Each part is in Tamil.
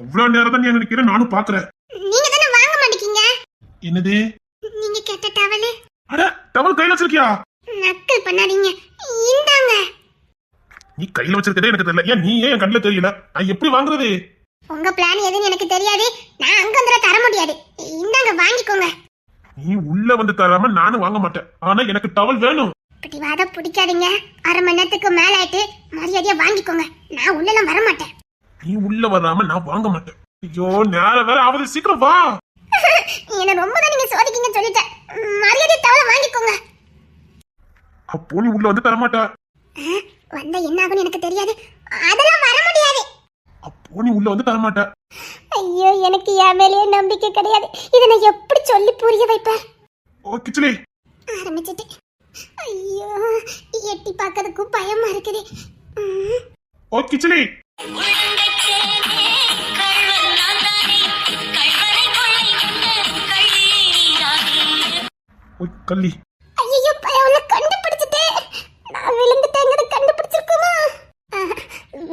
எவ்வளவு நேரம் தான் நீ அங்க நிக்கிற நானும் பாக்குறேன். நீங்க தானே வாங்க மாட்டேங்க என்னது? நீங்க கேட்ட டவலு. அட டவல் கையில வச்சிருக்கியா? நக்கல் பண்ணாதீங்க. இந்தாங்க. நீ கையில வச்சிருக்கதே எனக்கு தெரியல. ஏன் நீ ஏன் என் கண்ணுல தெரியல? நான் எப்படி வாங்குறது? உங்க பிளான் எதுன்னு எனக்கு தெரியாது. நான் அங்க வந்து தர முடியாது. இந்தாங்க வாங்கிக்கோங்க. நீ உள்ள வந்து தராம நானும் வாங்க மாட்டேன். ஆனா எனக்கு டவல் வேணும். பிடிவாத பிடிக்காதீங்க. அரை மணி நேரத்துக்கு மேல ஆயிட்டு மரியாதையா வாங்கிக்கோங்க. நான் உள்ளலாம் வர மாட்டேன். நீ உள்ள வராம நான் வாங்க மாட்டேன். ஐயோ நேரம் வேற ஆகுது சீக்கிரம் வா. என்ன ரொம்ப தான் நீங்க சோதிக்கீங்கன்னு சொல்லிட்டேன். மரியாதை தவிர வாங்கிக்கோங்க. அப்போ நீ உள்ள வந்து தரமாட்டா. ஆ, வந்தா என்ன ஆகும்னு எனக்கு தெரியாது. அதெல்லாம் வர முடியாது. அப்போ நீ உள்ள வந்து தரமாட்ட. ஐயோ எனக்கு என் மேலேயே நம்பிக்கை கிடையாது. இதை நான் எப்படி சொல்லி புரிய வைப்பேன்? ஓ கிச்சலி. ஆரம்பிச்சிட்டு ஐயோ எட்டி பார்க்கறதுக்கும் பயமா இருக்குது. ஓ கிச்சலி. கள்ளி. ஐயோ பயம் உன்னை கண்டுபிடிச்சிட்டேன் நான் விழுந்துட்டேங்கிறத கண்டுபிடிச்சிருக்குமா?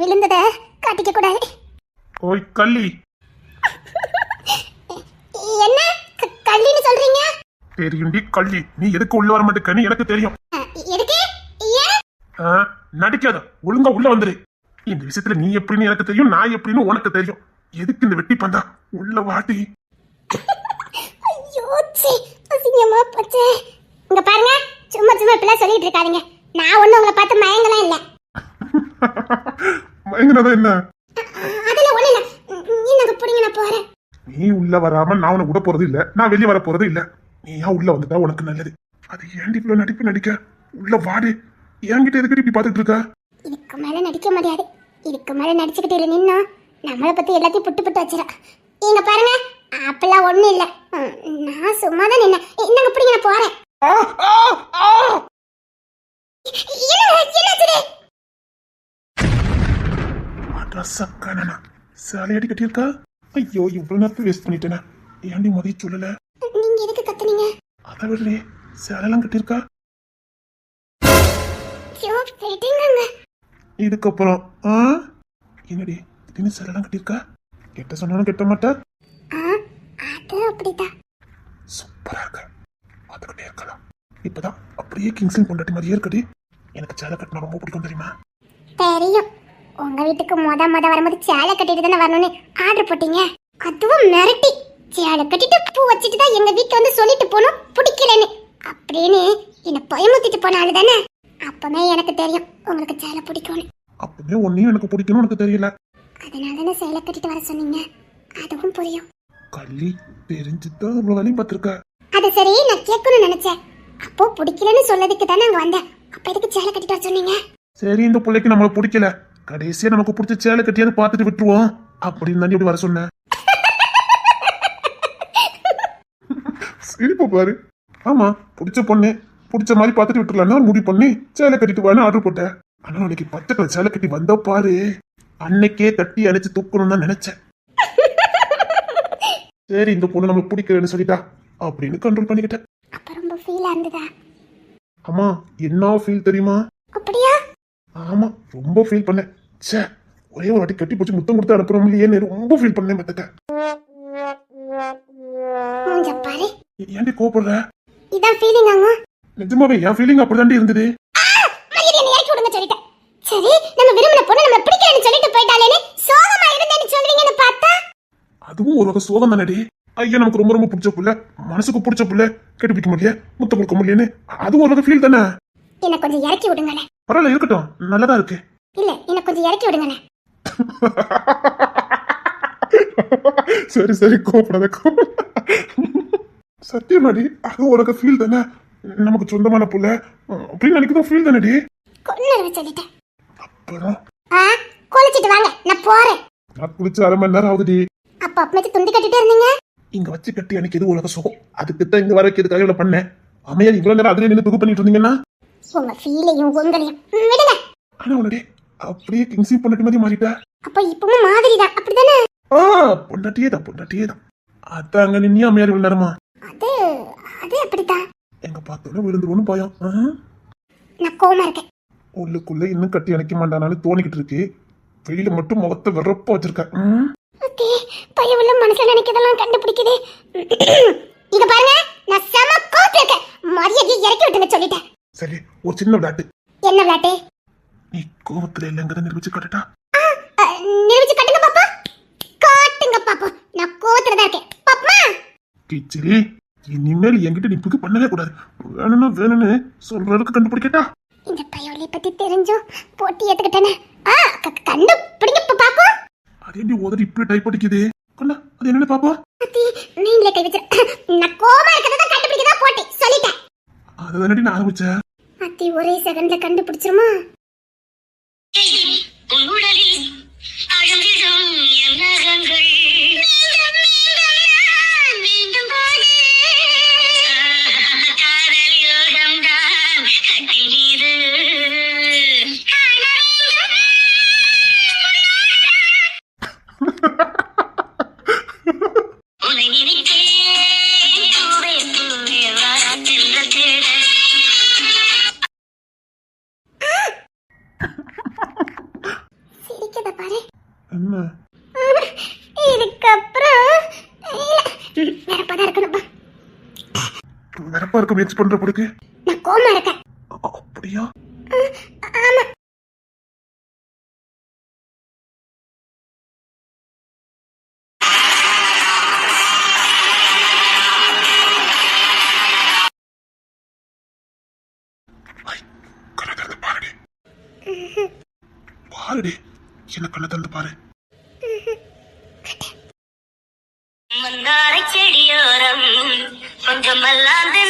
விழுந்தத காட்டிக்க கூடாது. ஓய் கள்ளி. என்ன? கள்ளின்னு சொல்றீங்க? தெரியும்டி கள்ளி. நீ எதுக்கு உள்ள வர மாட்டேன்னு எனக்கு தெரியும். எதுக்கு? நடிக்காத. ஒழுங்கா உள்ள வந்துரு. இந்த விஷயத்துல நீ எப்படின்னு எனக்கு தெரியும் நான் எப்படின்னு உனக்கு தெரியும். எதுக்கு இந்த வெட்டி பந்தா? உள்ள வாட்டி ஐயோ சீ அசிங்கமா போச்சே. இங்க பாருங்க சும்மா சும்மா இப்படிலாம் சொல்லிட்டு இருக்காதீங்க. நான் ஒண்ணும் உங்களை பார்த்து மயங்கலாம் இல்ல. பயங்கரதா என்ன? அதுல ஒண்ணு இல்ல. நீ நாங்க புடிங்க நான் போறேன். நீ உள்ள வராம நான் உனக்கு விட போறது இல்ல. நான் வெளியே வர போறது இல்ல. நீ ஏன் உள்ள வந்துட்டா உனக்கு நல்லது? அது ஏன்டி இவ்வளவு நடிப்பு நடிக்க? உள்ள வாடு. என்கிட்ட எதுக்கு இப்படி பாத்துட்டு இருக்க? இதுக்கு மேல நடிக்க முடியாது. இதுக்கு மேல நடிச்சுக்கிட்டு இல்ல நின்னா நம்மளை பத்தி எல்லாத்தையும் புட்டு புட்டு வச்சிடா இங்க பாருங்க அப்பெல்லாம் ஒண்ணும் இல்ல. நான் சும்மா தான் நின்னேன் இந்தாங்க புடிங்க நான் சக்கனனா சேலையடி கட்டியிருக்கா? ஐயோ இவ்வளவு நேரத்தை வேஸ்ட் பண்ணிட்டேனே. ஏன்டி சொல்லல? நீங்க எதுக்கு கத்துனீங்க? அதை விடலையே சேலைலாம் கட்டியிருக்கா? இதுக்கப்புறம் ஆ? என்னடி திடீர்னு சேலைலாம் கட்டியிருக்கா? கெட்ட சொன்னாலும் கெட்ட மாட்டா? சூப்பரா இருக்க. பார்த்துக்கிட்டே இருக்கலாம். இப்பதான் அப்படியே கிங்ஸ்லின் பொண்டாட்டி மாதிரியே இருக்கடி. எனக்கு சேலை கட்டினா ரொம்ப பிடிக்கும் தெரியுமா? தெரியும். உங்க வீட்டுக்கு மொத மொத வரும்போது சேலை கட்டிட்டு தானே வரணும்னு ஆர்டர் போட்டீங்க. அதுவும் மிரட்டி. சேலை கட்டிட்டு பூ வச்சுட்டு தான் எங்க வீட்டுல வந்து சொல்லிட்டு போனோம். பிடிக்கலன்னு. அப்படின்னு என்ன பயமுத்திட்டு போன ஆளு தானே? அப்பவே எனக்கு தெரியும் உங்களுக்கு சேலை பிடிக்கும்னு. அப்பவே ஒன்னையும் எனக்கு பிடிக்கணும் எனக்கு தெரியல. அதனால தானே சேலை கட்டிட்டு வர சொன்னீங்க? அதுவும் புரியும். கள்ளி தெரிஞ்சுதான் அவ்வளவு வேலையும் பார்த்துருக்க. அது சரி நான் கேட்கணும்னு நினைச்சேன். அப்போ பிடிக்கலன்னு சொல்லதுக்கு தானே அங்க வந்தேன். அப்ப எதுக்கு சேலை கட்டிட்டு வர சொன்னீங்க? சரி இந்த பிள்ளைக்கு நம்மளை பிடிக்கல. கடைசியா நமக்கு பிடிச்ச சேலை கட்டியாவது பார்த்துட்டு விட்டுருவோம். அப்படின்னு தாண்டி இப்படி வர சொன்னேன். சிரிப்பு பாரு. ஆமா பிடிச்ச பொண்ணு. பிடிச்ச மாதிரி பார்த்துட்டு விட்டுறலான்னு ஒரு முடிவு பண்ணி சேலை கட்டிட்டு வான்னு ஆர்டர் போட்டேன். ஆனா அன்னைக்கு பச்சை கலர் சேலை கட்டி வந்த பாரு. அன்னைக்கே தட்டி அணைச்சு தூக்கணும்னு தான் நினைச்சேன். சரி இந்த பொண்ணு நம்மளுக்கு பிடிக்கலன்னு சொல்லிட்டா அப்படின்னு கண்ட்ரோல் பண்ணிக்கிட்டேன். அப்ப ரொம்ப ஃபீலா இருந்ததா? அம்மா என்ன ஃபீல் தெரியுமா? அப்படியா? ஆமா ரொம்ப ஃபீல் பண்ணேன். ச்சே ஒரே ஒரு வாட்டி கட்டி போச்சு முத்தம் கொடுத்து அனுப்புறோம் இல்லையேன்னு ரொம்ப ஃபீல் பண்ணேன் மத்தக்க மூஞ்ச பாரு. ஏன்டி கோபப்படுற இதான் ஃபீலிங் ஆமா நிஜமாவே என் ஃபீலிங் அப்படிதாண்டி இருந்தது. சரி நம்ம விரும்பின பொண்ணு நம்ம பிடிக்கலன்னு சொல்லிட்டு போயிட்டாலேன்னு சோகமா இருந்தேன்னு சொல்றீங்கன்னு பார்த்தா? அதுவும் ஒரு வகை சோகம் தானடி. ஐயா நமக்கு ரொம்ப ரொம்ப பிடிச்ச புள்ள. மனசுக்கு பிடிச்ச புள்ள. கட்டி பிடிக்க முடியல. முத்தம் கொடுக்க முடியலன்னு. அதுவும் ஒரு வகை ஃபீல் தானே. என்ன கொஞ்சம் இறக்கி விடுங்களேன். பரவாயில்ல இருக்கட்டும். நல்லதா இருக்கு. இல்ல என்ன கொஞ்சம் இறக்கி விடுங்களேன். சரி சரி கோபப்படாத கோப சத்தியமாடி அது உனக்கு ஃபீல் தானே. நமக்கு சொந்தமான புள்ள. அப்படின்னு நினைக்கிறதும் ஃபீல் தானடி? கொன்னு சொல்லிட்டேன். அப்புறம்? ஆ குளிச்சிட்டு வாங்க நான் போறேன். நான் குளிச்சு அரை மணி நேரம் ஆகுதுடி. அப்ப அப்பமைச்சு துண்டி கட்டிட்டே இருந்தீங்க? இங்க வச்சு கட்டி எனக்கு எது உலக சுகம். அதுக்கு தான் இங்க வர வைக்கிறதுக்காக இவ்வளவு பண்ணேன்? அமையா இவ்வளவு நேரம் அதுலயே நின்று துகு பண்ணிட்டு இருந்தீங்கன்னா? உங்க ஃபீலையும் உங்களையும். விடுங்க. ஆனா உடனே அப்படியே கிங்ஸி பொண்டாட்டி மாதிரி மாறிட்டா. அப்ப இப்பவும் மாதிரி தான் அப்படிதானே? ஆ பொண்டாட்டியே தான் பொண்டாட்டியே தான் அதான் அங்க நின்னி அம்மையார் இவ்வளவு நேரமா? அது அது அப்படித்தான். எங்க பார்த்தோட விழுந்துருவோன்னு பயம்? நான் கோமா இருக்கேன். உள்ளுக்குள்ள இன்னும் கட்டி அணைக்க மாட்டானாலும் தோணிக்கிட்டு இருக்கு. வெளியில மட்டும் முகத்தை வெறப்பா வச்சிருக்க. ம்? ஓகே பயவுள்ள மனசுல நினைக்கிறதெல்லாம் கண்டுபிடிக்குது. இங்க பாருங்க நான் செம கோத்துல இருக்கேன். மரியாதையை இறக்கி விட்டுங்க சொல்லிட்டேன். சரி ஒரு சின்ன விளையாட்டு. என்ன விளையாட்டு? நீ கோவத்துல இல்லைங்கிறத நிரூபிச்சு காட்டுட்டா அஹ், நிரூபிச்சு காட்டுங்க பாப்பா. காட்டுங்க பாப்பா. நான் கோத்துல தான் இருக்கேன். பாப்பா! கிச்சிரி இனிமேல் என்கிட்ட நீ புது பண்ணவே கூடாது. வேணும்னா வேணும்னு சொல்ற அளவுக்கு கண்டுபிடிக்கட்டா? இந்த பயவுளை பத்தி தெரிஞ்சும் போட்டி ஏத்துக்கிட்டேனே ஆ க- க- கண்டு பிடிங்க இப்ப பாப்போம் அது எப்படி உதறி இப்படி டைப் அடிக்குது. கொண்டா அது என்னன்னு பாப்போம் அத்தி நீங்களே கை வச்சு நான் கோமா இருக்கிறத கண்டுபிடிக்கதா போட்டி சொல்லிட்டேன். அதுதானடி நான் ஆரம்பிச்சேன். அத்தி ஒரே செகண்ட்ல கண்டுபிடிச்சிருமா? என்ன? வெறப்பா இருக்க முயற்சி பண்ற பொடுக்கு? நான் கோமா இருக்கேன். அப்படியா? பாருடி என்ன கண்ணை திறந்து பாரு. மந்தாரை செடியோரம் கொஞ்சம் மல்லாந்து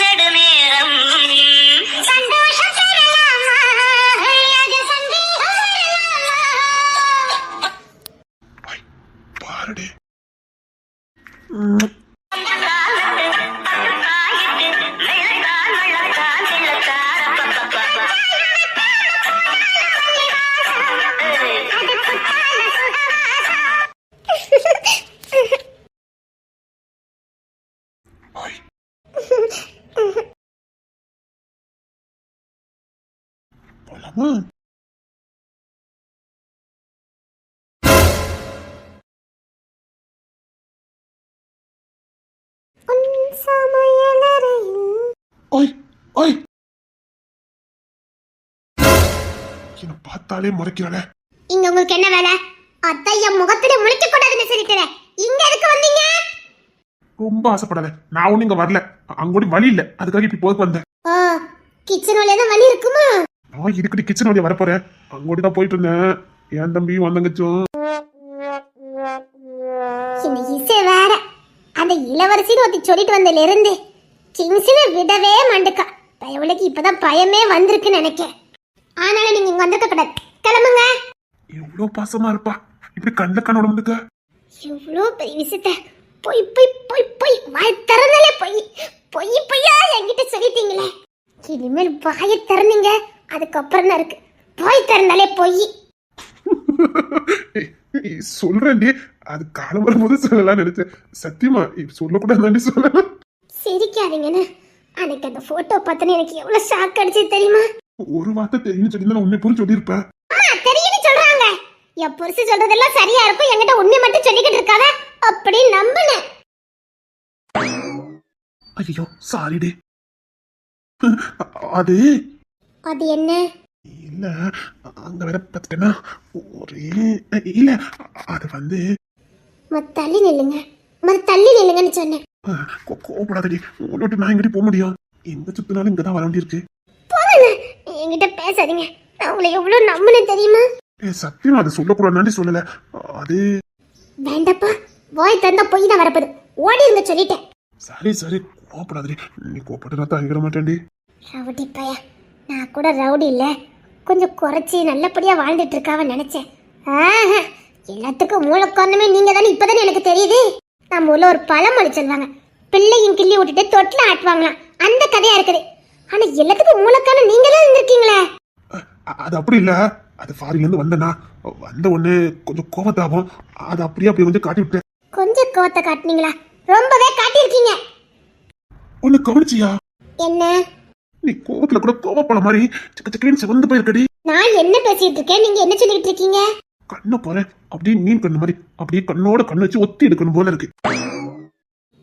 சமையலறையில் ஓய் ஓய் என்ன பார்த்தாலே முறைக்கிறாளே. இங்க உங்களுக்கு என்ன வேலை? அத்தைய முகத்துல முழிக்க கூடாதுன்னு சொல்லிட்டேன். இங்க எதுக்கு வந்தீங்க? ரொம்ப ஆசைப்படாத. நான் ஒன்றும் இங்க வரல. அங்கோடி வழி இல்ல. அதுக்காக இப்படி போக்கு வந்தேன். கிச்சன் வழியா தான் வழி இருக்குமா? நான் இதுக்கிட்ட கிச்சன் வழியா வரப்போறேன் அங்கோடி தான் போயிட்டு இருந்தேன் என் தம்பியும் வந்தங்கச்சும் இந்த இசை வேற. அந்த இளவரசின்னு ஒருத்தி சொல்லிட்டு வந்ததுல இருந்து கிங்ஸ்னு விடவே மாட்டுக்கா. பயவுலைக்கு இப்பதான் பயமே வந்திருக்குன்னு நினைக்கேன். ஆனாலும் நீங்க இங்க வந்திருக்க கூடாது. கிளம்புங்க. எவ்வளவு பாசமா இருப்பா. இப்படி கண்ட கண்ணோட வந்துக்க. எவ்வளோ பெரிய விஷயத்த. பொய் பொய் பொய் பொய். வாய் திறந்தாலே பொய். பொய் பொய்யா என்கிட்ட சொல்லிட்டீங்களே. இனிமேல் வாயை திறந்தீங்க. அதுக்கப்புறம் தான் இருக்கு. வாய் திறந்தாலே பொய். சொல்றேன்டி. அது காலம் வரும்போது சொல்லலாம் நினைச்சேன். சத்தியமா இப்ப சொல்லக்கூடாதுன்னு சொல்லலாம் சிரிக்காதீங்கன்னு அன்னைக்கு அந்த போட்டோ பார்த்தோன்னே எனக்கு எவ்வளவு ஷாக் அடிச்சு தெரியுமா? ஒரு வார்த்தை தெரியும் சொல்லி உண்மை புரிஞ்சு சொல்லியிருப்பேன் தெரியும்னு சொல்றாங்க. என் புருஷன் சொல்றதெல்லாம் சரியா இருக்கும். என்கிட்ட உண்மை மட்டும் சொல்லிக்கிட்டு இருக்காத. அப்படி நம்பினேன் ஐயோ சாரிடி அது அது என்ன? இல்ல அங்க வேற பார்த்துட்டேன்னா ஒரே இல்ல அது வந்து தள்ளி நில்லுங்க. மத்த தள்ளி நில்லுங்கன்னு சொன்னேன். கோ- கோவப்படாதடி. உன்னை விட்டு நான் எங்கடி போக முடியும்? எங்க சுத்தினாலும் இங்கதான் வர வேண்டியிருக்கு. போதுங்க. என்கிட்ட பேசாதீங்க. நான் உங்களை எவ்வளவு நம்பினேன் தெரியுமா? ஏ சத்தியமா அது சொல்லக்கூடாதுன்னு சொல்லல. அது வேண்டப்பா. வாய் தந்தா பொய் தான் வரப்போது ஓடிருங்க சொல்லிட்டேன். சரி சரி. கோவப்படாதடி. நீ கோவப்பட்டு நான் தாங்கிட மாட்டேன்டி. ரவுடி பைய நான் கூட ரவுடி இல்ல. கொஞ்சம் குறைச்சி நல்லபடியா வாழ்ந்துட்டு இருக்காவ நினைச்சேன். ஆஹா, எல்லாத்துக்கும் மூல காரணமே நீங்க தானே இப்பதானே எனக்கு தெரியுது. நம்ம ஊர்ல ஒரு பழமொழி சொல்லுவாங்க. பிள்ளையும் கிள்ளி விட்டுட்டு தொட்டில ஆட்டுவாங்களாம். அந்த கதையா இருக்குது. ஆனா எல்லாத்துக்கும் மூலக்கான நீங்க தான் இருந்திருக்கீங்களே. அது அப்படி இல்ல. அது ஃபாரின்ல இருந்து வந்தேனா. வந்த உடனே கொஞ்சம் கோவத்தாகும். அது அப்படியே அப்படியே கொஞ்சம் காட்டி விட்டேன். கொஞ்சம் கோவத்தை காட்டுனீங்களா? ரொம்பவே காட்டியிருக்கீங்க. ஒன்னு கவனிச்சியா? என்ன? நீ கோவத்துல கூட கோவப்பட மாதிரி சக்க சக்கரின்னு சிவந்து போயிருக்கடி. நான் என்ன பேசிட்டு இருக்கேன்? நீங்க என்ன சொல்லிட்டு இருக்கீங்க? கண்ணை போறேன் அப்படியே மீன் கண்ணு மாதிரி. அப்படியே கண்ணோட கண்ணு வச்சு ஒத்தி எடுக்கணும் போல இருக்கு.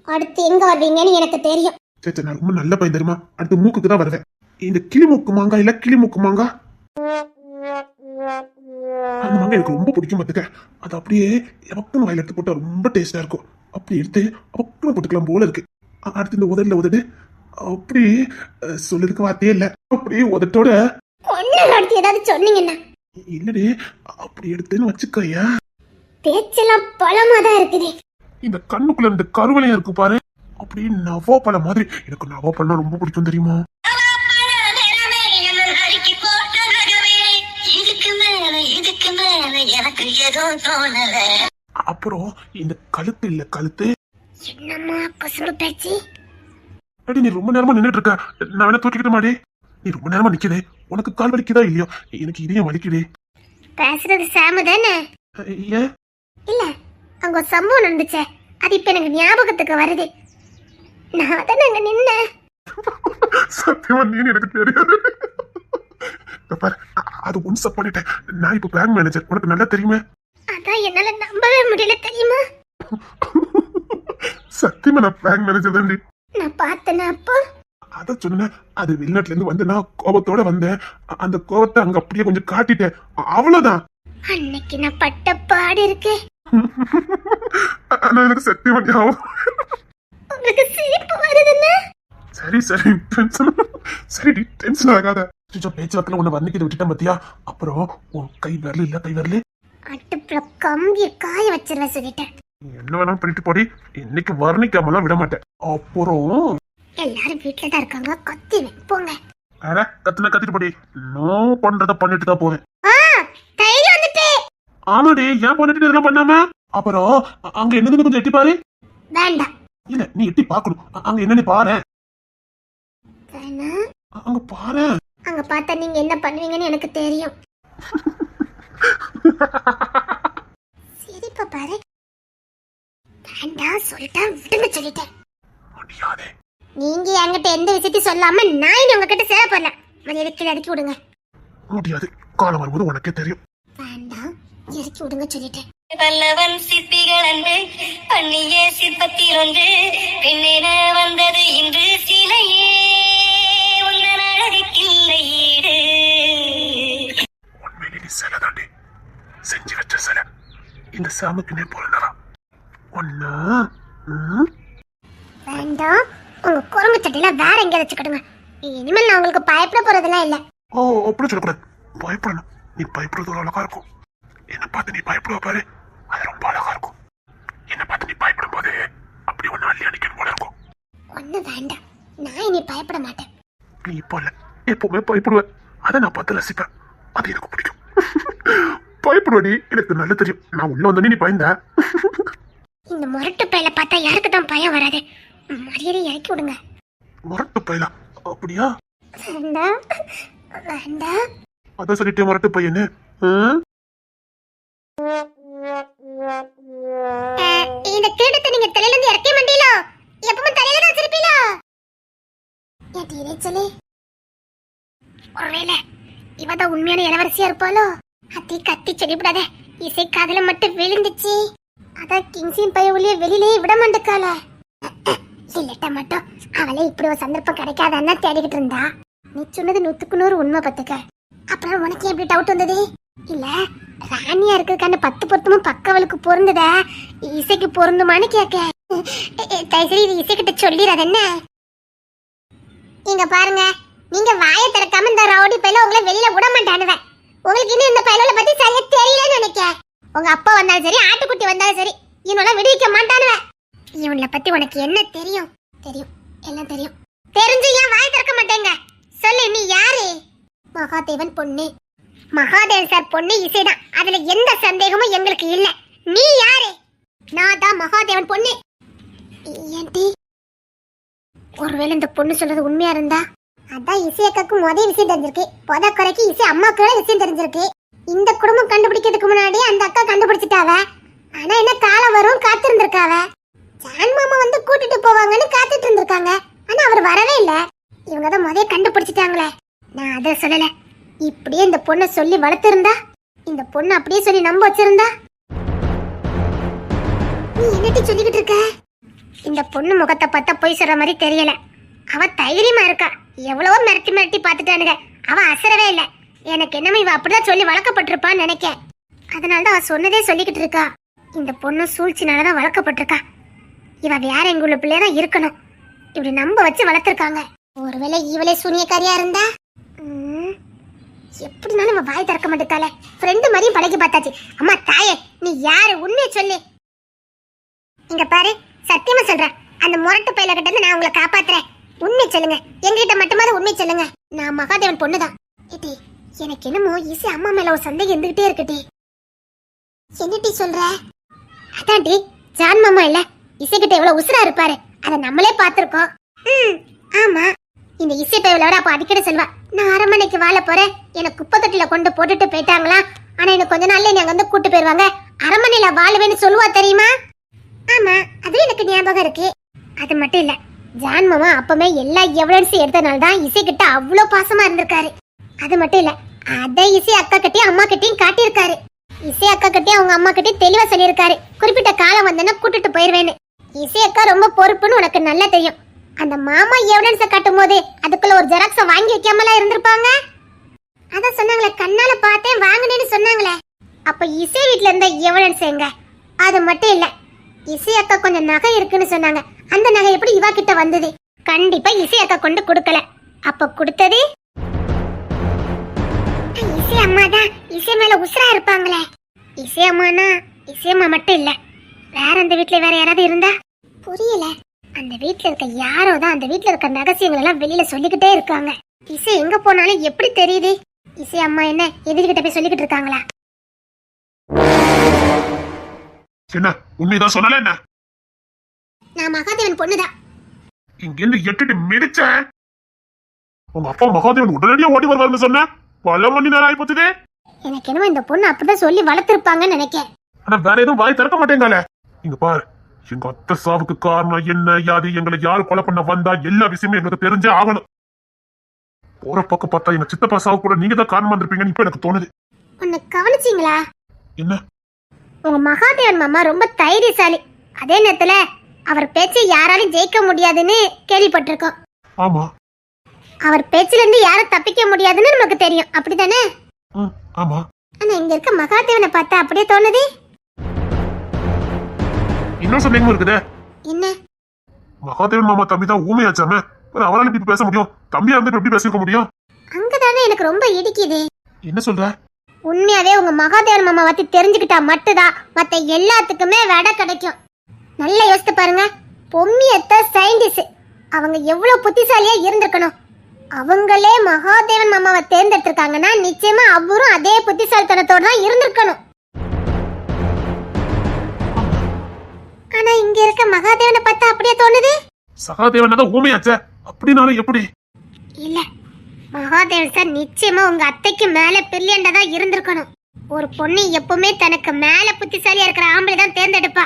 அடுத்து எங்க வருவீங்கன்னு எனக்கு தெரியும். சே சே, நான் ரொம்ப நல்ல பையன் தெரியுமா? அடுத்து மூக்குக்கு தான் வருவேன். இந்த கிளிமூக்கு மாங்காய் இல்ல கிளிமூக்கு மாங்காய் அந்த மாங்காய் எனக்கு ரொம்ப பிடிக்கும் பார்த்துக்க. அது அப்படியே எவக்குன்னு வாயில எடுத்து போட்டா ரொம்ப டேஸ்டா இருக்கும். அப்படி எடுத்து அவக்குன்னு போட்டுக்கலாம் போல இருக்கு. அடுத்து இந்த உதடுல உதடு. அப்படி அஹ், சொல்லுறதுக்கு வார்த்தையே இல்ல. அப்படியே உதட்டோட. அடுத்து ஏதாவது சொன்னீங்கன்னா. இல்லடி அப்படி எடுத்துன்னு வச்சுக்கோயா. பேச்செல்லாம் பழமா தான் இருக்குது. இந்த கண்ணுக்குள்ள இந்த கருவளையம் இருக்கு பாரு. அப்படியே நவாப்பழம் மாதிரி. எனக்கு நவாப்பழம் ரொம்ப பிடிக்கும் தெரியுமா? அப்புறம் இந்த கழுத்து இல்ல கழுத்து. என்னம்மா குசும்பு பேச்சு? அடி நீ ரொம்ப நேரமா நின்னுட்டு இருக்க நான் வேணா தூக்கிக்கிட்ட மாடி. நீ ரொம்ப நேரமா நிக்குதே. உனக்கு கால் வலிக்குதா இல்லையோ? எனக்கு இதயம் வலிக்குதே. பேசுறது சாமு தானே? ஏன்? இல்ல அங்க ஒரு சம்பவம் நடந்துச்சே. அது இப்ப எனக்கு ஞாபகத்துக்கு வருது. நான் தானே அங்க நின்னேன். சத்தியமா நீ எனக்கு தெரியாது. பாரு அது ஒன்ஸ் பண்ணிட்டேன். நான் இப்ப பேங்க் மேனேஜர் உனக்கு நல்லா தெரியுமே? அதான் என்னால நம்பவே முடியல தெரியுமா? சத்தியமா நான் பேங்க் மேனேஜர் தாண்டி. நான் பார்த்தேன்னா அப்போ அத சொன்னேன் அது வெளிநாட்டுல இருந்து வந்து நான் கோபத்தோட வந்தேன். அந்த கோபத்தை அங்க அப்படியே கொஞ்சம் காட்டிட்டேன். அவ்வளவுதான். அன்னைக்கு நான் பட்ட பாடு இருக்கு. ஆனா எனக்கு சத்தியமா ஞாபகம் உங்களுக்கு சிரிப்பு வருதுன்னா சரி சரி டென்ஷன் சரி டென்ஷன் ஆகாத. கொஞ்சம் பேச்சுவாக்கில் உன்னை வர்ணிக்கிட்டு விட்டுட்டேன் பாத்தியா? அப்புறம் உன் கை வரல இல்ல கை வரல? அடுப்புல கம்பிய காய வச்சிருவேன் சொல்லிட்டேன். என்ன வேணாலும் பண்ணிட்டு போடி. இன்னைக்கு வர்ணிக்காமலாம் விட மாட்டேன். அப்புறம் எல்லாரும் வீட்டுல தான் இருக்காங்க. கத்திவேன் போங்க. அட கத்துன கத்திட்டு போடி. நான் பண்றத பண்ணிட்டு தான் போவேன். ஆ தைரியம் வந்துட்டு. ஆமாடி ஏன் பண்ணிட்டு இதெல்லாம் பண்ணாம? அப்புறம் அங்க என்னதுன்னு கொஞ்சம் எட்டி பாரு. வேண்டாம். இல்ல நீ எட்டி பார்க்கணும். அ- அங்க என்னன்னு பாரு. அங்க பாரு. அங்க பார்த்தா நீங்க என்ன பண்ணுவீங்கன்னு எனக்கு தெரியும். வேண்டாம் சொல்லிட்டேன் விடுங்க சொல்லிட்டேன். முடியாதே. நீங்க என்கிட்ட எந்த விஷயத்தையும் சொல்லாம நான் இனி உங்ககிட்ட சேர போறல மரியாதை கீழே இறக்கி விடுங்க. முடியாது. காலம் வரும்போது உனக்கே தெரியும். வேண்டாம் இறக்கி விடுங்க சொல்லிட்டேன். பல்லவன் சிற்பிகள் அன்று பண்ணிய சிற்பத்தில் ஒன்று வந்தது இன்று சிலையே அழகுக்கில்லை ஈடு. உண்மையிலே சிலை தாண்டி செஞ்சு வச்ச சிலை. இந்த சாமுக்குனே பிறந்தவா ம், வேண்டாம். உங்க குரங்கு சட்டையில வேற எங்கேயாவது வச்சுக்கிடுங்க. இனிமேல் நான் உங்களுக்கு பயப்பட போறதெல்லாம் இல்ல. ஓ அப்படி சொல்லக்கூடாது. பயப்படணும். நீ பயப்படுறது ஒரு அழகா இருக்கும். என்ன பார்த்து நீ பயப்படுவ பாரு. அது ரொம்ப அழகா இருக்கும். என்ன பார்த்து நீ பயப்படும் போது அப்படி ஒன்னு அள்ளி அடிக்கணும் போல இருக்கும். ஒண்ணு வேண்டாம். நான் இனி பயப்பட மாட்டேன். நீ இப்போ இல்ல. எப்பவுமே பயப்படுவ. அதை நான் பார்த்து ரசிப்பேன். அது எனக்கு பிடிக்கும். பயப்படுவடி. எனக்கு நல்லா தெரியும். நான் உள்ள வந்தோடனே நீ பயந்த இந்த முரட்டு பையில பார்த்தா யாருக்கு தான் பயம் வராது. மரியாதை இறக்கி விடுங்க. முரட்டு பயலா? அப்படியா? வேண்டாம் வேண்டாம் அதான் சொல்லிட்டு முரட்டு பையனு. இந்த கிரீடத்தை நீங்க தலையில இருந்து இறக்க மாட்டீங்களோ? எப்பவும் தலையில தான் வச்சிருப்பீங்களோ? என் இறைச்சலே ஒருவேளை இவதான் உண்மையான இளவரசியா இருப்பாளோ? அத்தி கத்தி சொல்லிவிடாத இசை காதுல மட்டும் விழுந்துச்சு. அதான் கிங்ஸின் பைய ஒளிய வெளியிலேயே விட மாட்டேக்கால இல்லட்ட மட்டும் அவளே இப்படி ஒரு சந்தர்ப்பம் கிடைக்காதான்னு தேடிக்கிட்டு இருந்தா. நீ சொன்னது நூத்துக்கு நூறு உண்மை பத்துக்க அப்புறம் உனக்கு எப்படி டவுட் வந்தது? இல்ல ராணியா இருக்கிறதுக்கான பத்து பொருத்தமும் பக்கவளுக்கு பொருந்தத? இசைக்கு பொருந்துமான்னு கேட்க தயசரி இது இசைக்கிட்ட சொல்லிடாத என்ன? இங்க பாருங்க நீங்க வாயை திறக்காம இந்த ரவுடி பையில உங்களை வெளியில விட மாட்டானுவேன் உங்களுக்கு இன்னும் இந்த பையலோட பத்தி சரியா தெரியலன்னு நினைக்க. உங்க அப்பா வந்தாலும் சரி ஆட்டுக்குட்டி வந்தாலும் சரி இவனோட விடுவிக்க மாட்டானுவேன் இவனை பத்தி உனக்கு என்ன தெரியும்? தெரியும். எல்லாம் தெரியும். தெரிஞ்சு ஏன் வாய் திறக்க மாட்டேங்க? சொல்லு நீ யாரு? மகாதேவன் பொண்ணு. மகாதேவன் சார் பொண்ணு இசைதான். அதுல எந்த சந்தேகமும் எங்களுக்கு இல்ல. நீ யாரு? நான் தான் மகாதேவன் பொண்ணு. ஏன்டி ஒருவேளை இந்த பொண்ணு சொல்றது உண்மையா இருந்தா? அதான் இசையக்காக்கு மொதல் விஷயம் தெரிஞ்சிருக்கு. பொத குறைக்கு இசை அம்மாக்கு விஷயம் தெரிஞ்சிருக்கு. இந்த குடும்பம் கண்டுபிடிக்கிறதுக்கு முன்னாடி அந்த அக்கா கண்டுபிடிச்சிட்டாவ. ஆனா என்ன காலம் வரும் காத்திருந்திருக்காவ. ஜான் மாமா வந்து கூட்டிட்டு போவாங்கன்னு காத்துட்டு இருந்திருக்காங்க ஆனா அவர் வரவே இல்ல. இவங்க தான் முதல்ல கண்டுபிடிச்சிட்டாங்களே. நான் அதை சொல்லல. இப்படியே இந்த பொண்ணை சொல்லி வளர்த்திருந்தா? இந்த பொண்ணு அப்படியே சொல்லி நம்ப வச்சிருந்தா? நீ என்னட்டி சொல்லிக்கிட்டு இருக்க? இந்த பொண்ணு முகத்தை பார்த்தா பொய் சொல்ற மாதிரி தெரியல. அவ தைரியமா இருக்கா. எவ்வளவோ மிரட்டி மிரட்டி பார்த்துட்டானுங்க. அவ அசரவே இல்லை. எனக்கு என்னமோ இவ அப்படிதான் சொல்லி வளர்க்கப்பட்டிருப்பான்னு நினைக்கேன். அதனால தான் அவ சொன்னதே சொல்லிக்கிட்டு இருக்கா. இந்த பொண்ணு சூழ்ச்சினால தான் வளர்க்கப்பட்டிருக்கா. இவ வேற எங்குள்ள பிள்ளையா தான் இருக்கணும். இப்படி நம்ப வச்சு வளர்த்துருக்காங்க. ஒருவேளை இவளே சூனியக்காரியா இருந்தா? ம், எப்படினாலும் இவன் வாய் திறக்க மாட்டேத்தால ஃப்ரெண்டு மாதிரியும் பழகி பார்த்தாச்சு. அம்மா தாயே நீ யாரு? உண்மையை சொல்லு. இங்க பாரு சத்தியமா சொல்றேன். அந்த முரட்டு பையில கிட்ட இருந்து நான் உங்களை காப்பாத்துறேன். உண்மை சொல்லுங்க. எங்ககிட்ட மட்டுமாவது உண்மை சொல்லுங்க. நான் மகாதேவன் பொண்ணுதான். ஏடி எனக்கு என்னமோ இசை அம்மா மேல ஒரு சந்தேகம் இருந்துகிட்டே இருக்குடி. என்னடி சொல்ற? அதான்டி ஜான் மாமா இல்ல இசைக்கிட்ட எவ்வளவு உசுரா இருப்பாரு. அத நம்மளே பார்த்திருக்கோம். ம் ஆமா. இந்த இசை பையலோட அப்ப அடிக்கடி செல்வா நான் அரை மணிக்கு வாழ போறேன். எனக்கு குப்பை தொட்டில கொண்டு போட்டுட்டு போயிட்டாங்களா? ஆனா எனக்கு கொஞ்ச நாள்ல நீ அங்க வந்து கூட்டு போயிருவாங்க. அரண்மனையில வாழுவேன்னு சொல்லுவா தெரியுமா? ஆமா அது எனக்கு ஞாபகம் இருக்கு. அது மட்டும் இல்ல ஜான் மாமா அப்பமே எல்லா எவிடன்ஸும் எடுத்தனால தான் இசை கிட்ட அவ்வளோ பாசமா இருந்திருக்காரு. அது மட்டும் இல்லை அதை இசை அக்கா கிட்டயும் அம்மா கிட்டயும் காட்டியிருக்காரு. இசை அக்கா கிட்டயும் அவங்க அம்மா கிட்டயும் தெளிவா சொல்லியிருக்காரு. குறிப்பிட்ட காலம் வந்தேன்னா கூட்டிட்டு போயிருவேன்னு. இசை அக்கா ரொம்ப பொறுப்புன்னு உனக்கு நல்லா தெரியும். அந்த மாமா எவிடன்ஸ காட்டும் போது அதுக்குள்ள ஒரு ஜெராக்ஸ வாங்கி வைக்காமலா இருந்திருப்பாங்க? அதான் சொன்னாங்களே கண்ணால பார்த்தேன் வாங்கினேன்னு சொன்னாங்களே. அப்ப இசை வீட்டுல இருந்த எவிடன்ஸ் எங்க? அது மட்டும் இல்ல இசை அக்கா கொஞ்சம் நகை இருக்குன்னு சொன்னாங்க. அந்த நகை எப்படி இவா கிட்ட வந்தது? கண்டிப்பா இசை அக்கா கொண்டு கொடுக்கல. அப்ப கொடுத்தது? இசை அம்மா தான் இசை மேல உசுரா இருப்பாங்களே. இசை அம்மானா இசை அம்மா மட்டும் இல்ல. வேற அந்த வீட்ல வேற யாராவது இருந்தா? புரியல. அந்த வீட்ல இருக்க யாரோ தான் அந்த வீட்ல இருக்க ரகசியங்கள் எல்லாம் வெளியில சொல்லிக்கிட்டே இருக்காங்க. இசை எங்க போனாலும் எப்படி தெரியுது? இசை அம்மா என்ன எதிர்கிட்ட போய் சொல்லிக்கிட்டு இருக்காங்களா? என்ன? உண்மைதான் சொன்னல என்ன? நான் மகாதேவன் பொண்ணுதான். இங்க இருந்து எட்டுட்டு மிதிச்ச உங்க அப்பா மகாதேவன் உடனடியா ஓடி வருவாருன்னு சொன்ன பல மணி நேரம் ஆகி போச்சுதே எனக்கு என்னமோ இந்த பொண்ணு அப்படிதான் சொல்லி வளர்த்திருப்பாங்கன்னு நினைக்கேன். ஆனா வேற எதுவும் வாய் திறக்க மாட்டேங்கால இங்க பாரு எங்க அத்தை சாவுக்கு காரணம் என்ன யாது எங்களை யாரு கொலை பண்ண வந்தா எல்லா விஷயமும் எங்களுக்கு தெரிஞ்சே ஆகணும். போற பக்கம் பார்த்தா எங்க சித்தப்பா சாவு கூட நீங்க தான் காரணமா இருந்திருப்பீங்கன்னு இப்ப எனக்கு தோணுது. உன்னை கவனிச்சிங்களா? என்ன? உங்க மகாதேவன் மாமா ரொம்ப தைரியசாலி. அதே நேரத்துல அவர் பேச்சை யாராலும் ஜெயிக்க முடியாதுன்னு கேள்விப்பட்டிருக்கோம். ஆமா. அவர் பேச்சுல இருந்து யாரும் தப்பிக்க முடியாதுன்னு நமக்கு தெரியும். அப்படிதானே? ஆமா. ஆனா இங்க இருக்க மகாதேவனை பார்த்தா அப்படியே தோணுது. இன்னும் சந்தேகமும் இருக்குதே. என்ன? மகாதேவன் மாமா தம்பி தான் ஊமையாச்சாம. அவரால் இப்படி பேச முடியும்? தம்பியா இருந்துட்டு எப்படி பேசிருக்க முடியும்? அங்கதானே எனக்கு ரொம்ப இடிக்குது. என்ன சொல்ற? உண்மையாவே உங்க மகாதேவன் மாமா பத்தி தெரிஞ்சுக்கிட்டா மட்டும்தான் மத்த எல்லாத்துக்குமே விட கிடைக்கும். நல்லா யோசித்து பாருங்க. பொம்மியத்த சயின்டிஸ்ட் அவங்க எவ்வளவு புத்திசாலியா இருந்திருக்கணும். அவங்களே மகாதேவன் மாமாவை தேர்ந்தெடுத்திருக்காங்கன்னா நிச்சயமா அவரும் அதே புத்திசாலித்தனத்தோட தான் இருந்திருக்கணும். ஆனா இங்க இருக்க மகாதேவனை பார்த்தா அப்படியே தோணுது? சகாதேவன் தான் ஊமையாச்சே. அப்படின்னாலும் எப்படி? இல்ல மகாதேவன் சார் நிச்சயமா உங்க அத்தைக்கு மேல பிரில்லியண்டா தான் இருந்திருக்கணும். ஒரு பொண்ணு எப்பவுமே தனக்கு மேல புத்திசாலியா இருக்கிற ஆம்பளை தான் தேர்ந்தெடுப்பா.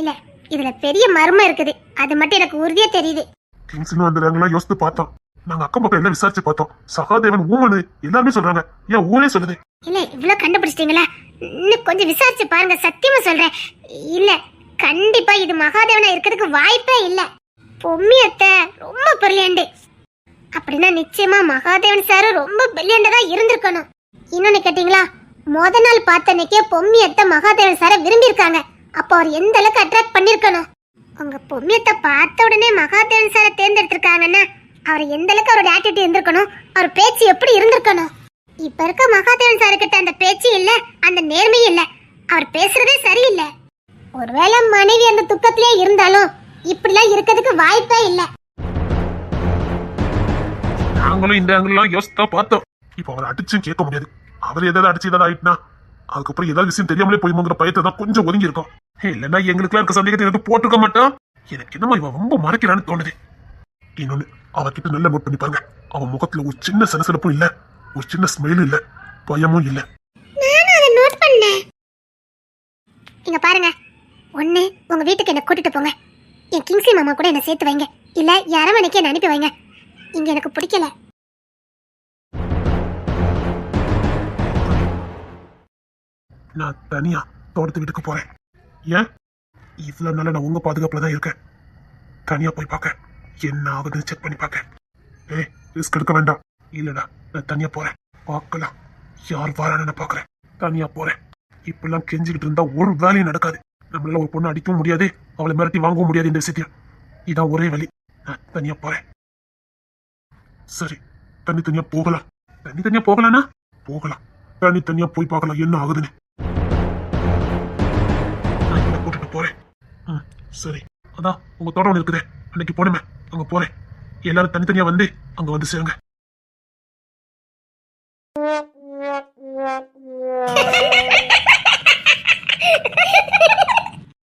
இல்ல இதுல பெரிய மர்மம் இருக்குது. அது மட்டும் எனக்கு உறுதியா தெரியுது. கிங்ஸ்னு வந்தவங்களாம் யோசித்து பார்த்தோம் நாங்க அக்கம் பக்கம் எல்லாம் விசாரிச்சு பார்த்தோம். சகாதேவன் ஊமனு எல்லாருமே சொல்றாங்க. ஏன் ஊரே சொல்லுது. இல்ல இவ்ளோ கண்டுபிடிச்சிட்டீங்களா? இன்னும் கொஞ்சம் விசாரிச்சு பாருங்க சத்தியமா சொல்றேன். இல்ல கண்டிப்பா இது மகாதேவனா இருக்கிறதுக்கு வாய்ப்பே இல்ல. பொம்மியத்த ரொம்ப பிரில்லியண்டு அப்படின்னா நிச்சயமா மகாதேவன் சார் ரொம்ப பிரில்லியண்டா தான் இருந்திருக்கணும். இன்னொன்னு கேட்டீங்களா? முத நாள் பார்த்த அன்னைக்கே பொம்மியத்த மகாதேவன் சாரை விரும்பியிருக்காங்க. அப்போ அவர் எந்த அளவுக்கு அட்ராக்ட் பண்ணிருக்கணும் உங்க பொம்மியத்தை பார்த்த உடனே மகாதேவன் சாரை தேர்ந்தெடுத்திருக்காங்கன்னா அவர் எந்த அளவுக்கு அவரோட ஆட்டிடியூட் இருந்திருக்கணும் அவர் பேச்சு எப்படி இருந்திருக்கணும்? இப்ப இருக்க மகாதேவன் சார் கிட்ட அந்த பேச்சு இல்ல அந்த நேர்மையும் இல்ல. அவர் பேசுறதே சரியில்லை. ஒருவேளை மனைவி அந்த துக்கத்திலே இருந்தாலும் இப்படிலாம் இருக்கிறதுக்கு வாய்ப்பே இல்ல. நாங்களும் இந்த ஆங்கிலாம் யோசித்தா பார்த்தோம். இப்போ அவரை அடிச்சும் கேட்க முடியாது. அவர் ஏதாவது அடிச்சு ஏதாவது ஆயிட்டுனா அதுக்கப்புறம் ஏதாவது விஷயம் தெரியாமலே போய்மோங்கிற பயத்தை தான் கொஞ்சம் ஒதுங்கி இருக்கோம் இல்லைன்னா எங்களுக்குலாம் இருக்க சந்தேகத்தை எனக்கு போட்டுக்க மாட்டோம். எனக்கு என்னமோ இவன் ரொம்ப மறைக்கிறான்னு தோணுது. இன்னொன்னு அவகிட்ட நல்லா நோட் பண்ணி பாருங்க. அவன் முகத்துல ஒரு சின்ன சலசலப்பும் இல்ல. ஒரு சின்ன ஸ்மைலும் இல்ல. பயமும் இல்ல. நானும் அதை நோட் பண்ணேன். இங்க பாருங்க. ஒண்ணு உங்க வீட்டுக்கு என்ன கூட்டிட்டு போங்க. என் கிங்ஸி மாமா கூட என்ன சேர்த்து வைங்க. இல்ல அரமனைக்கு என்ன அனுப்பி வைங்க. இங்க எனக்கு பிடிக்கல. நான் தனியா தோட்டத்து வீட்டுக்கு போறேன். ஏன்? இவ்வளவு நாளா நான் உங்க பாதுகாப்புல தான் இருக்கேன். தனியா போய் பார்க்க என்ன ஆகுதுன்னு செக் பண்ணி பார்க்க ஏய் ரிஸ்க் எடுக்க வேண்டாம். இல்லடா நான் தனியா போறேன். பார்க்கலாம். யார் வாரான்னு நான் தனியா போறேன். இப்பெல்லாம் கெஞ்சிக்கிட்டு இருந்தா ஒரு வேலையும் நடக்காது. நம்மளால ஒரு பொண்ணு அடிக்கவும் முடியாது. அவளை மிரட்டி வாங்கவும் முடியாது இந்த விஷயத்தையும் இதான் ஒரே வழி. நான் தனியா போறேன். சரி தனி தனியா போகலாம். தனி தனியா போகலானா போகலாம். தனி தனியா போய் பார்க்கலாம் என்ன ஆகுதுன்னு. நான் கூட்டிட்டு போறேன். ம் சரி. அதான் உங்க தோட்டம் இருக்குதே. அன்னைக்கு போனமே. அங்க போறேன். எல்லாரும் தனித்தனியா வந்து அங்க வந்து சேருங்க.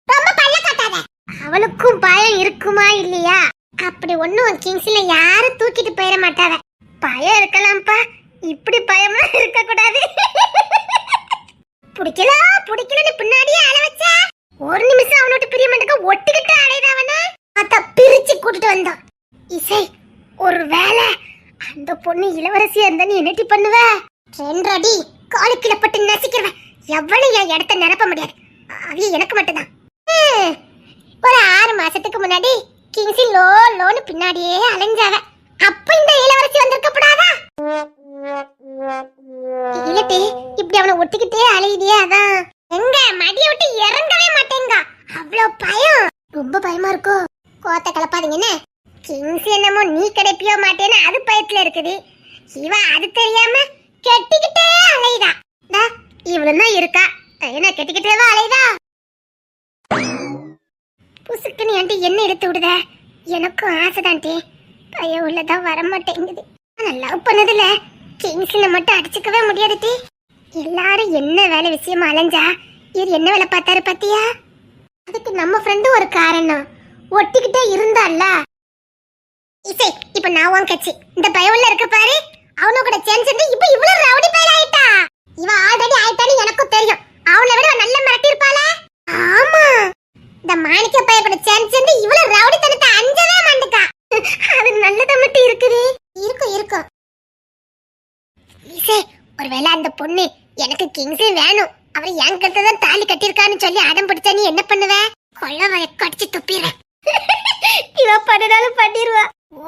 அவனுக்கும் அவளுக்கும் பயம் இருக்குமா இல்லையா? அப்படி ஒண்ணும் கிங்ஸ்ல யாரும் தூக்கிட்டு போயிட மாட்டாங்க பயம் இருக்கலாம்ப்பா. இப்படி பயம்லாம் இருக்க கூடாது பிடிக்கல? பிடிக்கலன்னு பின்னாடியே அழ வச்சா? ஒரு நிமிஷம் அவனோட பிரிய மாட்டேங்க ஒட்டுக்கிட்டு அலையதாவன அத பிரிச்சு கூட்டிட்டு வந்தோம் இசை ஒரு வேலை அந்த பொண்ணு இளவரசியா இருந்தா நீ என்னட்டி பண்ணுவ? ரெண்டு அடி காலுக்கில பட்டு நசிக்கிறவன். எவ்வளவு என் இடத்த நிரப்ப முடியாது. அவிய எனக்கு மட்டும்தான். ஒரு ஆறு மாசத்துக்கு முன்னாடி கிங்ஸி லோ லோன்னு பின்னாடியே அலைஞ்சாவ அப்ப இந்த இளவரசி வந்திருக்க கூடாதா? இல்லட்டி இப்படி அவனை ஒட்டிக்கிட்டே அலையுதே அதான். எங்க? மடிய விட்டு இறங்கவே மாட்டேங்க. அவ்வளவு பயம். ரொம்ப பயமா இருக்கும் கோத்த கலப்பாதீங்கன்னு கிங்ஸ் என்னமோ நீ கிடைப்பியோ மாட்டேன்னு அது பயத்துல இருக்குது. இவ அது தெரியாம கெட்டிக்கிட்டே அலையுதா? டா, இவ்வளவு தான் இருக்கா. என்ன கெட்டிக்கிட்டேவா அலையுதா? புசுக்குன்னு ஏன்டி என்ன எடுத்து விடுத? எனக்கும் ஆசைதான்டி பையன் உள்ளதான் வர மாட்டேங்குது லவ் பண்ணதுல கிங்ஸ்ல மட்டும் அடிச்சுக்கவே முடியாது டி. எல்லாரும் என்ன வேலை விஷயமா அலைஞ்சா? இவர் என்ன வேலை பார்த்தாரு பாத்தியா? அதுக்கு நம்ம ஃப்ரெண்டும் ஒரு காரணம். ஒட்டிக்கிட்டே இருந்தால இசை இப்ப நான் உன் கட்சி. இந்த பயவுல இருக்க பாரு. அவனு கூட சேர்ந்து இப்ப இவ்வளவு ரவுடி பயிர் ஆயிட்டா இவன் ஆல்ரெடி ஆயிட்டான்னு எனக்கும் தெரியும். அவனை விட நல்ல மிரட்டி இருப்பாளே ஆமா. இந்த மாணிக்க பையன் கூட சேர்ந்து இவ்வளவு ரவுடித்தனத்தை அஞ்சவே மாட்டுக்கா. அது நல்லத மட்டும் இருக்குது. இருக்கும் இருக்கும். இசை ஒருவேளை அந்த பொண்ணு எனக்கு கிங்ஸே வேணும். அவர் என் கிட்ட தான் தாலி கட்டியிருக்கான்னு சொல்லி அடம் பிடிச்சா நீ என்ன பண்ணுவ? கொள்ள வய கடிச்சு துப்பிடுறேன் இவ பண்ணனாலும் பண்ணிடுவா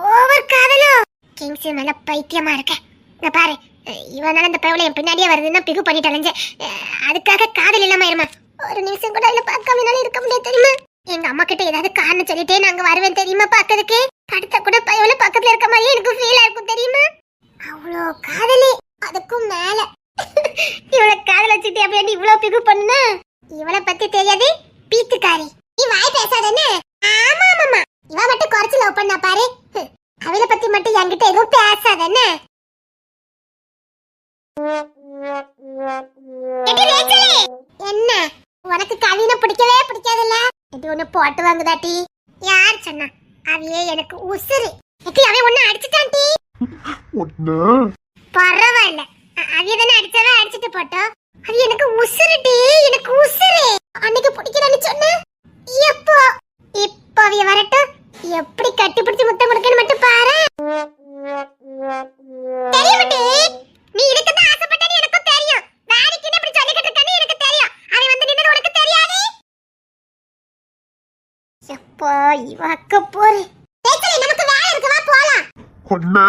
ஓவர் காதலும். கிங்ஸ் மேல பைத்தியமா இருக்க. நான் பாரு. இவனால இந்த பயவுல என் பின்னாடியே வருதுன்னா பிகு பண்ணிட்டு அலைஞ்சேன். அதுக்காக காதல் இல்லாம இருமா ஒரு நிமிஷம் கூட இல்ல பார்க்காம என்னால இருக்க முடியாது தெரியுமா? எங்க அம்மா கிட்ட ஏதாவது காரணம் சொல்லிட்டே நாங்க வருவேன் தெரியுமா பாக்குறதுக்கு அடுத்த கூட பயவுல பக்கத்துல இருக்க மாதிரி எனக்கு ஃபீல் இருக்கும் தெரியுமா? அவ்வளோ காதலி. அதுக்கும் மேல. இவள காதல் வச்சுட்டு அப்படியே இவ்வளவு பிகு பண்ண இவளை பத்தி தெரியாது? பீத்துக்காரி. நீ வாய் பேசாதன்னு ஆமா ஆமாமா இவ மட்டும் குறைச்சு லவ் பண்ணா பாரு. அவளை பத்தி மட்டும் என்கிட்ட எதுவும் எடி ரேச்சலி, என்ன? உனக்கு கவினை பிடிக்கவே பிடிக்காதுல்ல? இது ஒண்ணு போட்டு வாங்குதாட்டி யார் சொன்னா? அவையே எனக்கு உசுரு எட்டி அவன் ஒண்ணு அடிச்சுட்டான் டி? பரவாயில்ல. அவிய தானே அடிச்சவ? அடிச்சிட்டு போட்டோம். அது எனக்கு உசுருடி எனக்கு உசுரு அன்னைக்கு பிடிக்கிறேன்னு சொன்ன? எப்போ? இப்போ அவிய வரட்டும். எப்படி கட்டி பிடிச்சு முத்தம் கொடுக்கன்னு மட்டும் பாரு. தெரியுமடி நீ இதுக்கு தான் ஆசைப்பட்டன்னு எனக்கும் தெரியும். வேலைக்கு இப்படி சொல்லிக்கிட்டு இருக்கன்னு எனக்கு தெரியும். அவன் வந்து நின்னது உனக்கு தெரியாது. எப்போ இவ அக்க போறே. நமக்கு வேலை இருக்கு. வா போலாம். ஒன்னா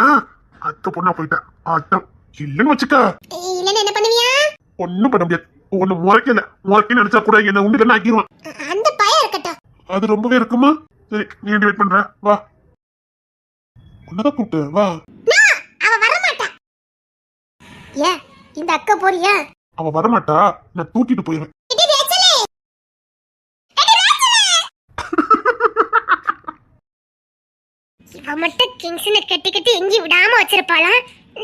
அத்தை பொண்ணா போயிட்டேன் ஆட்டம் இல்லைன்னு வச்சுக்க. இல்லன்னு என்ன பண்ணுவியா? ஒண்ணும் பண்ண முடியாது. ஒண்ணு முறைக்கல. முறைக்க நினைச்சா கூட என்ன உண்டு ஆக்கிடுவான் அந்த பயம் இருக்கட்டும். அது ரொம்பவே இருக்குமா? சரி நீ வெயிட் பண்ற. வா. உன்னதான் கூப்பிட்டு வா. அவ வர மாட்டா ஏன் இந்த அக்கா போறியா? அவ வரமாட்டா. நான் தூக்கிட்டு போயிருவேன் இவ மட்டும் கிங்ஸ்னு கட்டி கட்டி எங்கி விடாம வச்சிருப்பாளா?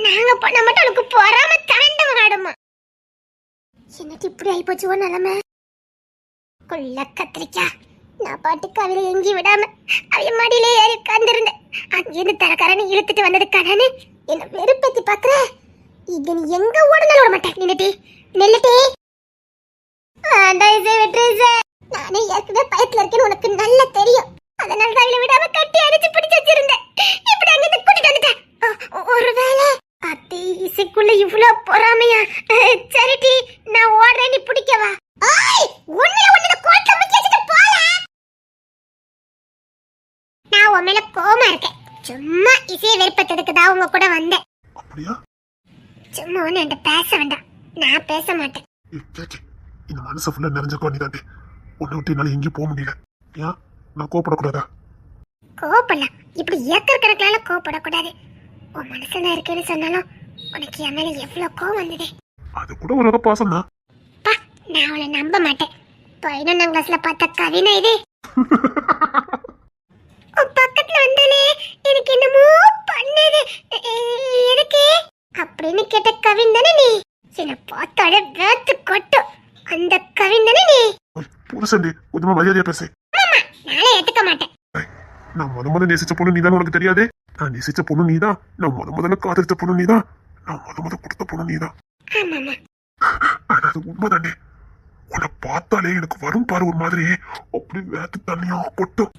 நாங்க பண்ண மட்டும் அவளுக்கு பொறாம தாண்டவம் ஆடுமா என்னட்டு இப்படி ஆயிப்போச்சு உன் நிலைமை? கொல்ல கத்திரிக்கா. நான் பாட்டுக்கு அவளை எங்கேயும் விடாம அவ மடியிலே ஏறி உட்கார்ந்துருந்தேன். அங்கேருந்து தரக்காரன்னு இழுத்துட்டு வந்தது கடனு என்னை வெறுப்பேத்தி பாக்குற இது நீ எங்க ஓடுனாலும் விட மாட்டேன் நின்னுட்டி. நில்லுட்டி. வேண்டாம் இசை விட்டு இசை. நானே ஏற்கனவே பயத்துல இருக்கேன்னு உனக்கு நல்லா தெரியும். அதனால தான் அவளை விடாம கட்டி அடிச்சு பிடிச்சு வச்சிருந்தேன். இப்படி அங்கிருந்து கூட்டிட்டு வந்துட்டேன். ஒருவேளை அத்தை இசைக்குள்ள இவ்வளோ பொறாமையா? சரிட்டி நான் ஓடுறேன் நீ பிடிக்கவா? ஓய் ஒண்ணுல ஒண்ணுல கோட்டை முக்கி வச்சுட்டு போல நான் உன் மேல கோமா இருக்கேன். சும்மா இசைய வெறுப்பத்ததுக்கு தான் உங்க கூட வந்தேன். அப்படியா? சும்மா ஒண்ணு என்கிட்ட பேச வேண்டாம். நான் பேச மாட்டேன். ஏய், கேக்கே இந்த மனசை ஃபுல்லா நிறைஞ்சக்கோ நீ தாண்டி உன்னை விட்டு என்னால எங்கேயும் போக முடியல. ஏன்? நான் கோப்படக்கூடாதா கோவப்படலாம். இப்படி ஏக்கர் கணக்கிலால கோவப்படக்கூடாது. உன் மனசுல இருக்கேன்னு சொன்னாலும் உனக்கு என் மேல எவ்வளவு கோவம் வந்ததே? அது கூட ஒரு வகை பாசம் தான். பா நான் அவளை நம்ப மாட்டேன். பதினொன்னாம் கிளாஸ்ல பார்த்த கவினா இது. பக்கத்துல வந்தாலே எனக்கு என்னமோ பண்ணுது. எதுக்கு? அப்படின்னு கேட்ட கவின் தானே நீ? என்ன பார்த்தாலே வேத்து கொட்டும். அந்த கவின் தானே நீ? புருஷன்டி கொஞ்சமா மரியாதையா பேசு. நாளே ஏத்துக்க மாட்டேன். நான் முத முத நேசிச்ச பொண்ணு நீதான் உனக்கு தெரியாதே? நான் நேசிச்ச பொண்ணு நீதான். நான் முத முதல்ல காதலிச்ச பொண்ணு நீதான். நான் முத முத கொடுத்த பொண்ணு நீதான். ஆனா அது உண்மைதானே? உன்னை பார்த்தாலே எனக்கு வரும் பாரு ஒரு மாதிரி அப்படி வேத்து தண்ணியா கொட்டும்.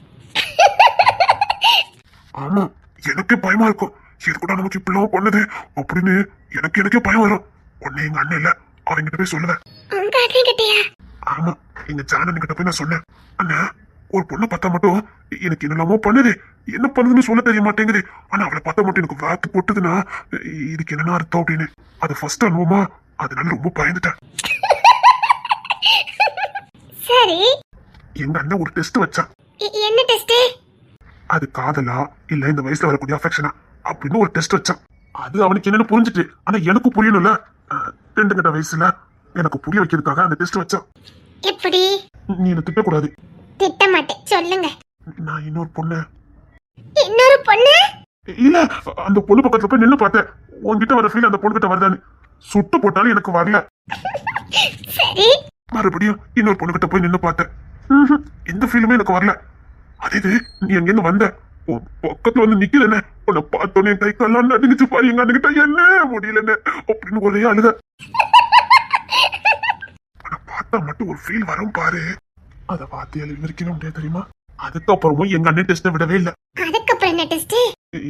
ஆமா எனக்கே பயமா இருக்கும் இது கூட நமக்கு இப்படிலாம் பண்ணுது அப்படின்னு எனக்கு எனக்கே பயம் வரும். உன்னை எங்க அண்ணன் இல்ல அவங்கிட்ட போய் சொல்லுவேன் ஆமா எங்க ஜானன் கிட்ட போய் நான் சொன்னேன். அண்ணா ஒரு பொண்ணை பார்த்தா மட்டும் எனக்கு என்னெல்லாமோ பண்ணுது. என்ன பண்ணுதுன்னு சொல்ல தெரிய மாட்டேங்குது. ஆனா அவளை பார்த்தா மட்டும் எனக்கு வாத்து போட்டுதுன்னா இதுக்கு என்னன்னா அர்த்தம் அப்படின்னு. அது ஃபர்ஸ்ட் அனுபவமா அதனால ரொம்ப பயந்துட்டேன். சரி. எங்க அண்ணன் ஒரு டெஸ்ட் வச்சான். என்ன டெஸ்ட் அது காதலா இல்ல இந்த வயசுல வரக்கூடிய அஃபெக்ஷனா அப்படின்னு ஒரு டெஸ்ட் வச்சான். அது அவனுக்கு என்னன்னு புரிஞ்சுட்டு ஆனா எனக்கு புரியணும்ல. ரெண்டு கட்ட வயசுல எனக்கு புரிய வைக்கிறதுக்காக அந்த டெஸ்ட் வச்சான். எப்படி? நீ என்ன திட்டக்கூடாது. திட்ட மாட்டேன் சொல்லுங்க. நான் இன்னொரு பொண்ணு. இன்னொரு பொண்ணு? இல்ல அந்த பொண்ணு பக்கத்துல போய் நின்னு பார்த்தேன். உன்கிட்ட வர ஃபீல் அந்த பொண்ணு கிட்ட வருதான்னு. சுட்டு போட்டாலும் எனக்கு வரல. சரி. மறுபடியும் இன்னொரு பொண்ணு கிட்ட போய் நின்னு பார்த்தேன். எந்த ஃபீலுமே எனக்கு வரல. அதே இது நீ எங்கேருந்து வந்த? உன் பக்கத்துல வந்து என்ன உன்னை பார்த்தோன்னே கை கால்லாம் நடுங்குச்சு பாரு எங்க அண்ணகிட்ட. என்ன முடியல என்ன அப்படின்னு ஒரே அழுத உன்னை பார்த்தா மட்டும் ஒரு ஃபீல் வரும் பாரு. அத பார்த்து எழுதி வரைக்கவே முடியாது தெரியுமா? அதுக்கப்புறமும் எங்க அண்ணன் டெஸ்ட்டை விடவே இல்லை. அதுக்கப்புறம் என்ன டெஸ்ட்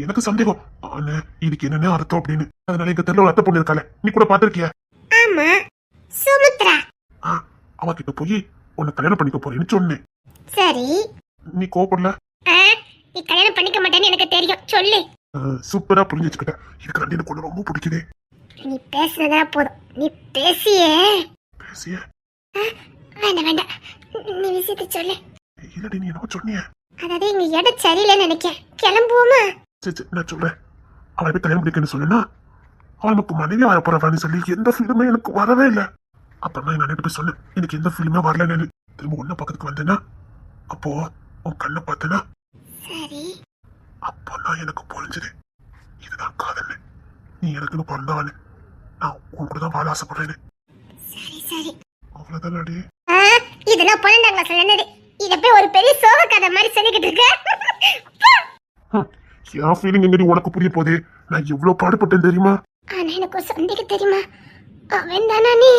எனக்கு சந்தேகம். அண்ணே இதுக்கு என்னென்ன அர்த்தம் அப்படின்னு. அதனால எங்க தெருல ஒரு அத்தை பொண்ணு இருக்காளே. நீ கூட பாத்திருக்கிய ஆமா. சுமித்ரா. அவகிட்ட போய் உன்னை கல்யாணம் பண்ணிக்க போறேன்னு சொன்னேன். சரி. நீ கோபப்படல நீ கல்யாணம் பண்ணிக்க மாட்டேன்னு எனக்கு தெரியும். சொல்லு. சூப்பரா புரிஞ்சு வச்சுக்கிட்ட. இதுக்கு ரெண்டு எனக்கு ஒண்ணு ரொம்ப பிடிக்குதே. நீ பேசுனதா போதும். நீ பேசியே. பேசிய? வேண்டாம் வேண்டாம். நீ விஷயத்தை சொல்லு. இல்லடி நீ என்ன சொன்னிய? அதாவது இங்க இடம் சரியில்லைன்னு நினைக்கிறேன். கிளம்புவோமா? சரி சரி நான் சொல்றேன். அவளை போய் கல்யாணம் பண்ணிக்கன்னு சொன்னா அவள் நமக்கு மனைவி ஆக போறவான்னு சொல்லி எந்த ஃபீலுமே எனக்கு வரவே இல்லை. அப்புறமா எங்க அண்ணன் போய் சொன்னேன் எனக்கு எந்த ஃபீலுமே வரலன்னு. திரும்ப ஒன்ன பக்கத்துக்கு வந்தேன்னா அப்போ உன் கண்ணை பார்த்தேன்னா சரி. அப்பதான் எனக்கு புரிஞ்சது. இதுதான் காதல். நீ எனக்குன்னு பிறந்தவனு நான் உன் கூட தான் வாழ ஆசைப்படுறேன்னு. சரி சரி. அவ்வளவுதான் அடி? இதெல்லாம் பன்னெண்டாம் கிளாஸ்ல என்னது? இத போய் ஒரு பெரிய சோக கதை மாதிரி சொல்லிக்கிட்டு இருக்க? என் ஃபீலிங் எங்கடி உனக்கு புரிய போதே? நான் எவ்வளவு பாடுபட்டேன் தெரியுமா? ஆனா எனக்கு ஒரு சந்தேகம் தெரியுமா? அவன் தானா நீ?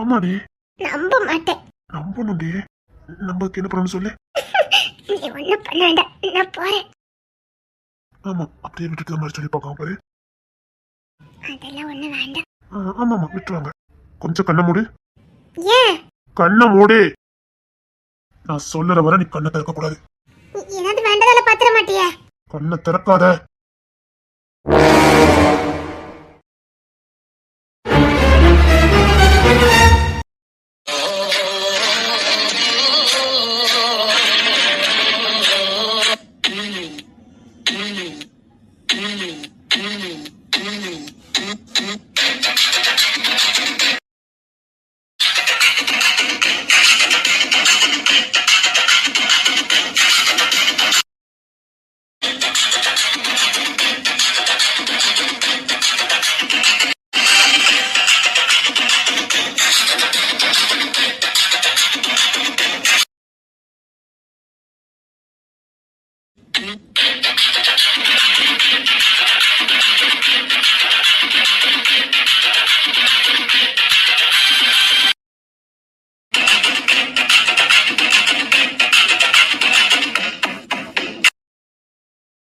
ஆமாடி. நம்ப மாட்டேன். நம்பணும்டி. நம்பக்கு என்ன பண்ணணும் சொல்லு. நீ ஒண்ணும் பண்ண வேண்டாம். நான் போறேன். ஆமா அப்படியே விட்டுட்டு மாதிரி சொல்லி பார்க்காம பாரு. அதெல்லாம் ஒண்ணு வேண்டாம். ஆ, ஆமா ஆமா விட்டுருவாங்க. கொஞ்சம் கண்ணை மூடு. ஏன்? கண்ணை மூடு. நான் சொல்லுற வரை நீ கண்ணை திறக்க கூடாது. ஏதாவது வேண்டதால பாத்திர மாட்டியா? கண்ணை திறக்காத.